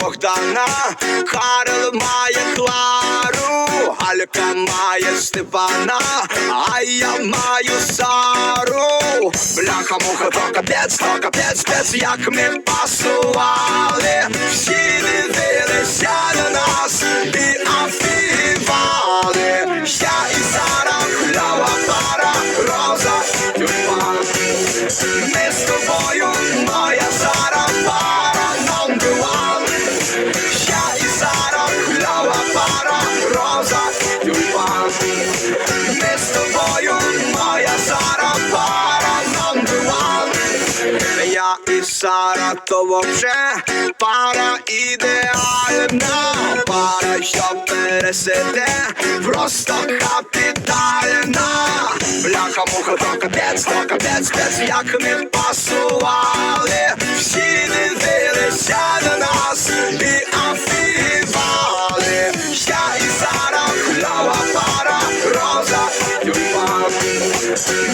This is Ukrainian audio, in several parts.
Богдана, Карл має Клару, Галька має Степана, а я маю Сару. Бляха муха, то капець, то капець, капець, як ми пасували. Всі дивилися роза, тюльпан. Ми з тобою, моя Сара, пара number one. Я і Сара, то вообще пара ідеальна, пара, що пересиде, просто капітальна. Бляха, муха, то капець, то капець, спец, як ми пасували. Всі дивилися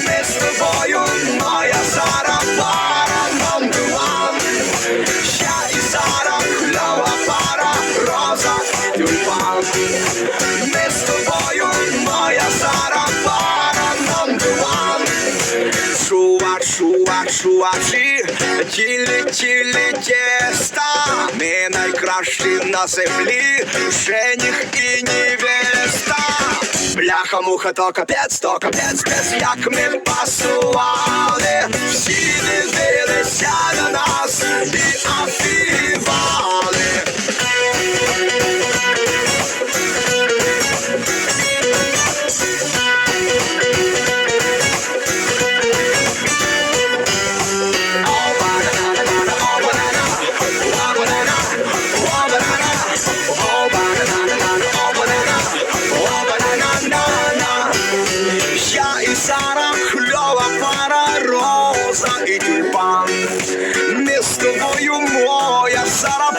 Ми з тобою, моя Сара, пара one. Я і Сара, кльова пара, роза, тюльпан. Ми з тобою, моя Сара, пара. Чува, чува, чувачі, тілі, тілі тіста. Ми найкращі на землі, жених і невеста. Бляха, муха, то капець, то капець, спец, як ми пасували. Всі дивилися на нас і афігівали. І тюльпан. Ми з тобою, моя Сара,